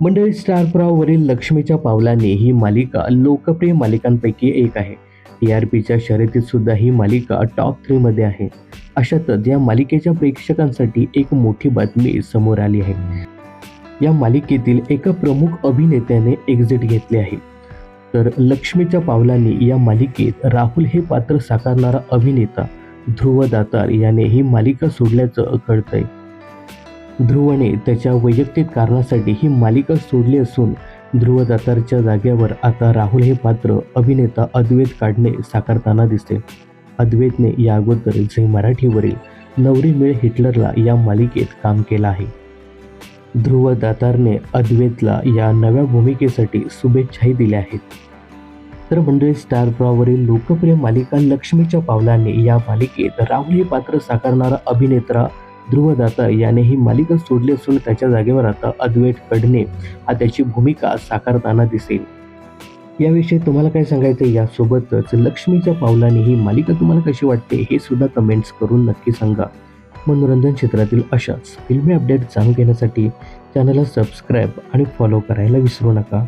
मंडळी स्टार प्रॉवरील लक्ष्मीच्या पावलाने ही मालिका लोकप्रिय मालिकांपैकी एक आहे. टी आर पीच्या शर्यतीत सुद्धा ही मालिका टॉप थ्रीमध्ये आहे. अशातच या मालिकेच्या प्रेक्षकांसाठी एक मोठी बातमी समोर आली आहे. या मालिकेतील एका प्रमुख अभिनेत्याने एक्झिट घेतले आहे. तर लक्ष्मीच्या पावलांनी या मालिकेत राहुल हे पात्र साकारणारा अभिनेता ध्रुव दातार याने ही मालिका सोडल्याचं कळतंय. ध्रुवने त्याच्या वैयक्तिक कारणासाठी ही मालिका सोडली असून ध्रुव दातारच्या जागेवर आता राहुल हे पात्र अभिनेता अद्वैत काढणे साकारताना दिसते. अद्वैतने या अगोदर झी मराठीवरील नवरी मिळ हिटलरला या मालिकेत काम केलं आहे. ध्रुव दातारने अद्वैतला या नव्या भूमिकेसाठी शुभेच्छाही दिल्या आहेत. तर मंडळी स्टार प्रॉवरील लोकप्रिय मालिका लक्ष्मीच्या पावलांनी या मालिकेत राहुल हे पात्र साकारणारा अभिनेता ध्रुवदाता याने ही मालिका सोडली असून त्याच्या जागेवर आता अद्वैत कडणे हा त्याची भूमिका साकारताना दिसेल. याविषयी तुम्हाला काय सांगायचं आहे? यासोबतच लक्ष्मीच्या पावलाने ही मालिका तुम्हाला कशी वाटते? हे सुद्धा कमेंट्स करून नक्की सांगा. मनोरंजन क्षेत्रातील अशाच फिल्मी अपडेट जाणून घेण्यासाठी चॅनलला सबस्क्राईब आणि फॉलो करायला विसरू नका.